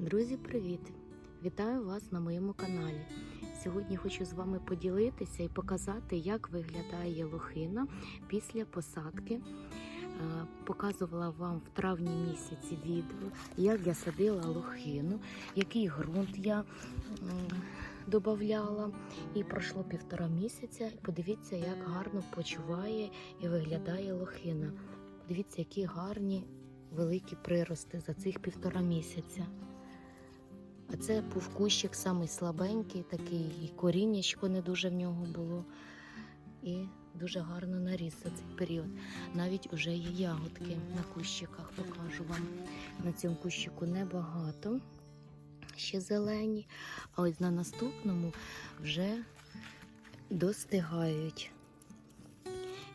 Друзі, привіт! Вітаю вас на моєму каналі. Сьогодні хочу з вами поділитися і показати, як виглядає лохина після посадки. Е, Показувала вам в травні місяці відео, як я садила лохину, який ґрунт я додавала. І пройшло півтора місяця. Подивіться, як гарно почуває і виглядає лохина. Подивіться, які гарні великі прирости за цих півтора місяця. Це був кущик самий слабенький, такий і коріннячко не дуже в нього було. І дуже гарно наріс за цей період. Навіть уже є ягодки на кущиках, покажу вам. На цьому кущику небагато, ще зелені, а ось на наступному вже достигають.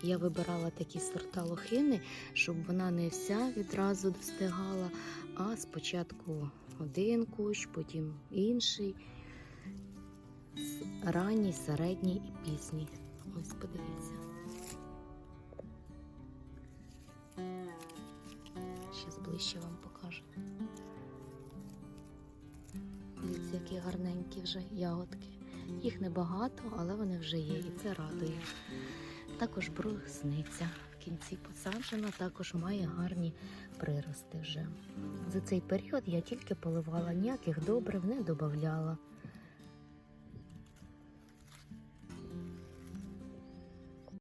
Я вибирала такі сорта лохини, щоб вона не вся відразу достигала, а спочатку один кущ, потім інший, ранній, середній і пізній. Ось подивіться. Ще ближче вам покажу. Дивіться, які гарненькі вже ягодки. Їх небагато, але вони вже є, і це радує. Також брусниця в кінці посаджена, також має гарні прирости вже. За цей період я тільки поливала, ніяких добрив не додавала.